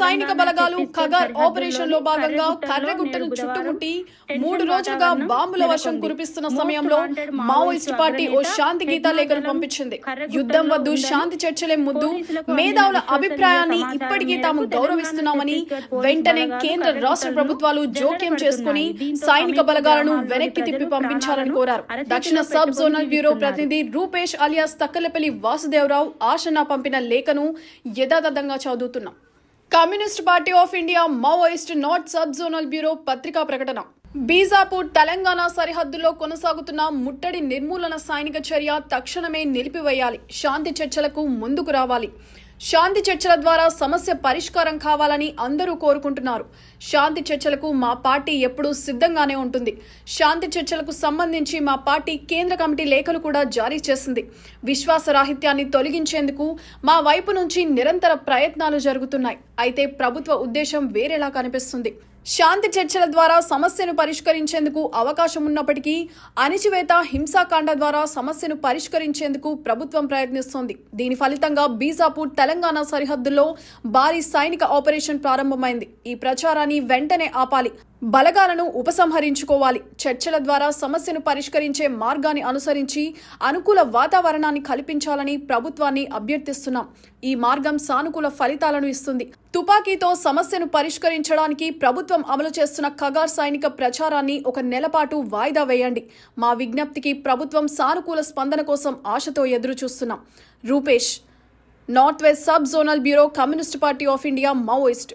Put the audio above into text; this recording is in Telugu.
సైనిక బలగాలు ఖగర్ ఆపరేషన్లో భాగంగా కర్రెగుట్టను చుట్టుముట్టి మూడు రోజులుగా బాంబుల వర్షం కురిపిస్తున్న సమయంలో మావోయిస్ట్ పార్టీ ఓ శాంతి గీతా లేఖను పంపించింది. యుద్ధం వద్దు శాంతి చర్చలే ముద్దు మేధావుల అభిప్రాయాన్ని ఇప్పటికీ తాము గౌరవిస్తున్నామని వెంటనే కేంద్ర రాష్ట్ర ప్రభుత్వాలు జోక్యం చేసుకుని సైనిక బలగాలను వెనక్కి తిప్పి పంపించాలని కోరారు. దక్షిణ సబ్ జోనల్ బ్యూరో ప్రతినిధి రూపేష్ అలియాస్ తక్కలపల్లి వాసుదేవరావు ఆశన పంపిన లేఖను యథాతథంగా చదువుతున్నాం. Communist party of India Maoist north sub zonal bureau పత్రికా ప్రకటన. బీజాపూర్ తెలంగాణ సరిహద్దులో కొనసాగుతున్న ముట్టడి నిర్మూలన సైనిక చర్య తక్షణమే నిలిపివేయాలి. శాంతి చర్చలకు ముందుకు రావాలి. శాంతి చర్చల ద్వారా సమస్య పరిష్కారం కావాలని అందరూ కోరుకుంటున్నారు. శాంతి చర్చలకు మా పార్టీ ఎప్పుడూ సిద్ధంగానే ఉంటుంది. శాంతి చర్చలకు సంబంధించి మా పార్టీ కేంద్ర కమిటీ లేఖలు కూడా జారీ చేసింది. విశ్వాసరాహిత్యాన్ని తొలగించేందుకు మా వైపు నుంచి నిరంతర ప్రయత్నాలు జరుగుతున్నాయి. అయితే ప్రభుత్వ ఉద్దేశం వేరేలా కనిపిస్తుంది. శాంతి చర్చల ద్వారా సమస్యను పరిష్కరించేందుకు అవకాశం ఉన్నప్పటికీ అణిచివేత హింసాకాండ ద్వారా సమస్యను పరిష్కరించేందుకు ప్రభుత్వం ప్రయత్నిస్తోంది. దీని ఫలితంగా బీజాపూర్ తెలంగాణ సరిహద్దుల్లో భారీ సైనిక ఆపరేషన్ ప్రారంభమైంది. ఈ ప్రచారాన్ని వెంటనే ఆపాలి. బలగాలను ఉపసంహరించుకోవాలి. చర్చల ద్వారా సమస్యను పరిష్కరించే మార్గాన్ని అనుసరించి అనుకూల వాతావరణాన్ని కల్పించాలని ప్రభుత్వాన్ని అభ్యర్థిస్తున్నాం. ఈ మార్గం సానుకూల ఫలితాలను ఇస్తుంది. తుపాకీతో సమస్యను పరిష్కరించడానికి ప్రభుత్వం అమలు చేస్తున్న ఖగార్ సైనిక ప్రచారాన్ని ఒక నెలపాటు వాయిదా వేయండి. మా విజ్ఞప్తికి ప్రభుత్వం సానుకూల స్పందన కోసం ఆశతో ఎదురుచూస్తున్నాం. Rupesh north west sub zonal bureau communist party of India Maoist